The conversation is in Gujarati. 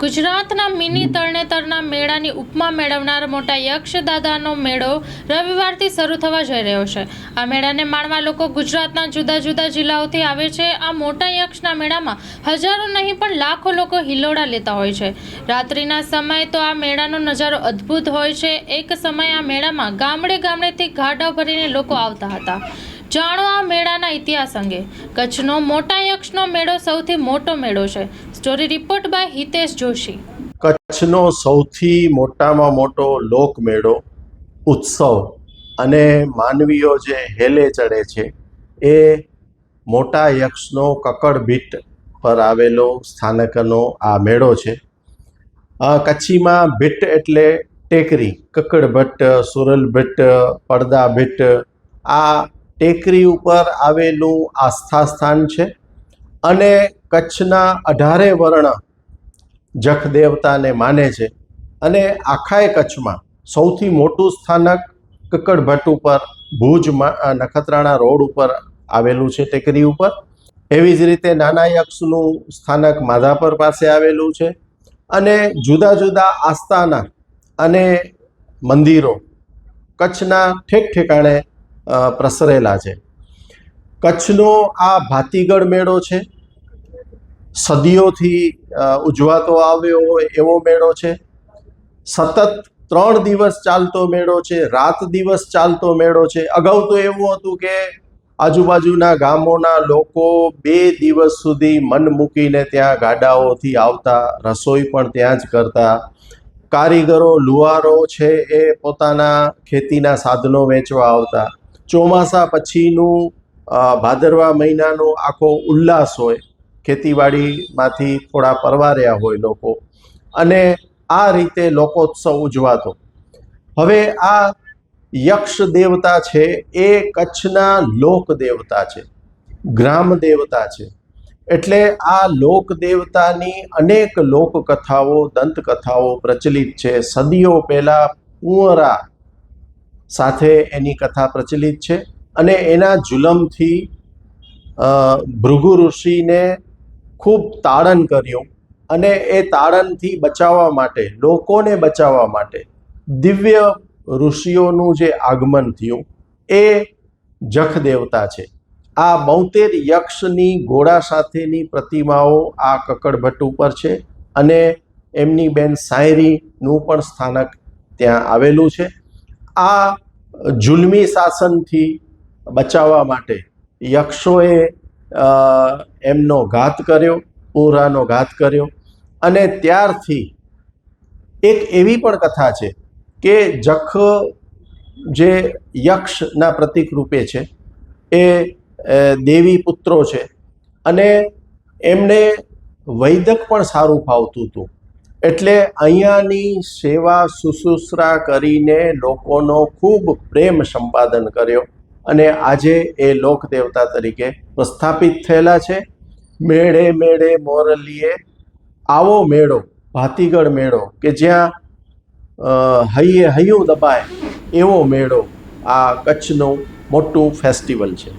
ગુજરાતના મિની તરણેતરના મેળાની ઉપમા મેળવનાર મોટા યક્ષ દાદાનો મેળો રવિવારથી શરૂ થવા જઈ રહ્યો છે. આ મેળાને માણવા લોકો ગુજરાતના જુદા જુદા જિલ્લાઓથી આવે છે. આ મોટા યક્ષના મેળામાં હજારો નહીં પણ લાખો લોકો હિલોડા લેતા હોય છે. રાત્રિના સમયે તો આ મેળાનો નજારો અદ્ભુત હોય છે. એક સમયે આ મેળામાં ગામડે ગામડેથી ગાડા ભરીને લોકો આવતા હતા. જાણો આ મેળાના ઇતિહાસ અંગે. કચ્છનો મોટા યક્ષનો મેળો સૌથી મોટો મેળો છે. Story report by Hitesh Joshi. કચ્છનો સૌથી મોટામાં મોટો લોકમેળો, ઉત્સવ અને માનવીઓ જે હેલે ચડે છે, એ મોટા યક્ષનો કકડબીટ પર આવેલો સ્થાનકનો આ મેળો છે. કચ્છીમાં ભીટ એટલે ટેકરી, કકડભટ્ટ ભટ્ટ સુરલ ભીટ પડદા ભીટ આ ટેકરી ઉપર આવેલું આસ્થા સ્થાન છે અને કચ્છના અઢારે વર્ણ જખ દેવતાને માને છે અને આખાય કચ્છમાં સૌથી મોટું સ્થાનક કક્કડભટ્ટ ઉપર ભુજમાં નખત્રાણા રોડ ઉપર આવેલું છે ટેકરી ઉપર. એવી જ રીતે નાના યક્ષનું સ્થાનક માધાપર પાસે આવેલું છે અને જુદા જુદા આસ્થાના અને મંદિરો કચ્છના ઠેક ઠેકાણે પ્રસરેલા છે. કચ્છનો આ ભાતીગળ મેળો છે. સદીઓથી ઉજવાતો આવ્યો હોય એવો મેળો છે. સતત ત્રણ દિવસ ચાલતો મેળો છે, રાત દિવસ ચાલતો મેળો છે. અગાઉ તો એવું હતું કે આજુબાજુના ગામોના લોકો બે દિવસ સુધી મન મૂકીને ત્યાં ગાડાઓથી આવતા, રસોઈ પણ ત્યાં જ કરતા. કારીગરો, લુહારો છે એ પોતાના ખેતીના સાધનો વેચવા આવતા. ચોમાસા પછીનું ભાદરવા મહિનાનો આખો ઉલ્લાસ હોય, ખેતીવાડીમાંથી થોડા પરવાર્યા હોય લોકો. અને આ રીતે લોકોત્સવ ઉજવાતો. હવે આ યક્ષ દેવતા છે એ કચ્છના લોક દેવતા છે, ગ્રામ દેવતા છે. એટલે આ લોક દેવતાની અનેક લોકકથાઓ, દંતકથાઓ પ્રચલિત છે. સદીઓ પહેલાં કુંવરા સાથે એની કથા પ્રચલિત છે અને એના જુલમથી ભૃગુ ઋષિને ખૂબ તાળન કર્યું અને એ તાળનથી બચાવવા માટે, લોકોને બચાવવા માટે દિવ્ય ઋષિઓનું જે આગમન થયું એ જખ દેવતા છે. આ બોતેર યક્ષની ઘોડા સાથેની પ્રતિમાઓ આ કકડભટ્ટ ઉપર છે અને એમની બેન સાયરીનું પણ સ્થાનક ત્યાં આવેલું છે. આ જુલમી શાસનથી બચાવવા માટે યક્ષોએ એમનો ઘાત કર્યો પૂરાનો ઘાત કર્યો. અને ત્યારથી એક એવી પણ કથા છે કે જખ જે યક્ષના પ્રતિક રૂપે છે, એ દેવી પુત્રો છે. અને એમને વૈદક પણ સારું ફાવતું હતું. એટલે અહીંયાની સેવા શુશ્રુષા કરીને લોકોનો ખૂબ પ્રેમ સંપાદન કર્યો અને આજે એ લોકદેવતા તરીકે પ્રસ્થાપિત થયેલા છે. મેળે મેળે મોરલીએ આવો મેળો, ભાતીગળ મેળો, કે જ્યાં હૈયે હૈયું દબાય એવો મેળો. આ કચ્છનું મોટું ફેસ્ટિવલ છે.